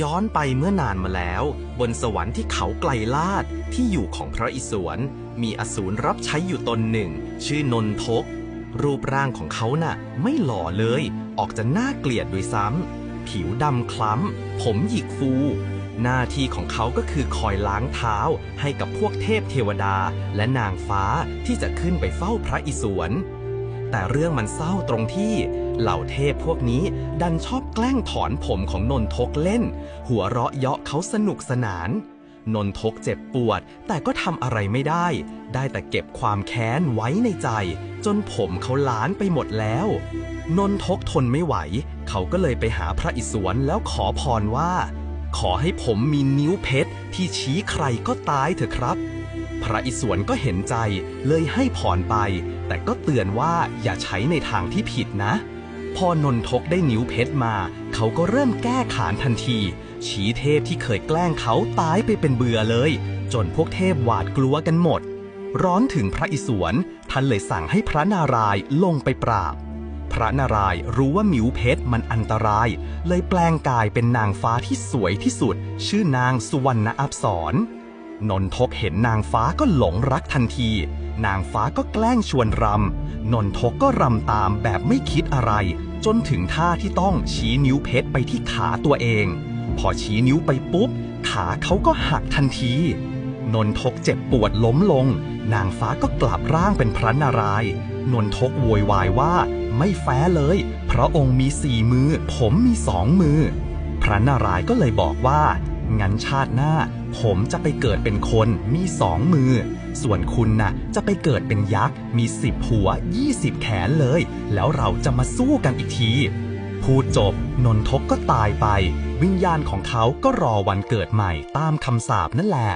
ย้อนไปเมื่อนานมาแล้ว บนสวรรค์ที่เขาไกลลาดที่อยู่ของพระอิศวรมีอสูรรับใช้อยู่ตนหนึ่ง ชื่อนนทก รูปร่างของเขาน่ะ ไม่หล่อเลย ออกจะน่าเกลียดด้วยซ้ำผิวดำคล้ำ ผมหยิกฟู หน้าที่ของเขาก็คือคอยล้างเท้าให้กับพวกเทพเทวดาและนางฟ้าที่จะขึ้นไปเฝ้าพระอิศวร แต่เรื่องมันเศร้าตรงที่เหล่าเทพพวกนี้ดันชอบแกล้งถอนผมของนนทกเล่น หัวเราะเยาะเขาสนุกสนาน นนทกเจ็บปวด แต่ก็ทำอะไรไม่ได้ ได้แต่เก็บความแค้นไว้ในใจ จนผมเขาล้านไปหมดแล้ว นนทกทนไม่ไหว เขาก็เลยไปหาพระอิศวรแล้วขอพรว่า ขอให้ผมมีนิ้วเพชรที่ชี้ใครก็ตายเถอะครับ พระอิศวรก็เห็นใจเลยให้พรไป แต่ก็เตือนว่าอย่าใช้ในทางที่ผิดนะ พอนนทกได้นิ้วเพชรมา เขาก็เริ่มแก้ขานทันที ชี้เทพที่เคยแกล้งเขาตายไปเป็นเบื่อเลย จนพวกเทพหวาดกลัวกันหมด ร้อนถึงพระอิศวรท่านเลยสั่งให้พระนารายณ์ลงไปปราบ พระนารายณ์รู้ว่าหมิวเพชรมันอันตราย เลยแปลงกายเป็นนางฟ้าที่สวยที่สุด ชื่อนางสุวรรณอับสร นนทกเห็นนางฟ้าก็หลงรักทันที นางฟ้าก็แกล้งชวนรำ นนทกก็รำตามแบบไม่คิดอะไร จนถึงท่าที่ต้องชี้นิ้วเพชรไปที่ขาตัวเอง พอชี้นิ้วไปปุ๊บ ขาเขาก็หักทันที นนทกเจ็บปวดล้มลง นางฟ้าก็กลับร่างเป็นพระนารายณ์นนทกโวยวายว่าไม่แฟ้เลย พระองค์มีสี่มือ ผมมีสองมือ พระนารายณ์ก็เลยบอกว่า งั้นชาติหน้า ผมจะไปเกิดเป็นคนมีสองมือ ส่วนคุณน่ะจะไปเกิดเป็นยักษ์ มีสิบหัวยี่สิบแขนเลย แล้วเราจะมาสู้กันอีกที พูดจบนนทกก็ตายไป วิญญาณของเขาก็รอวันเกิดใหม่ตามคำสาปนั่นแหละ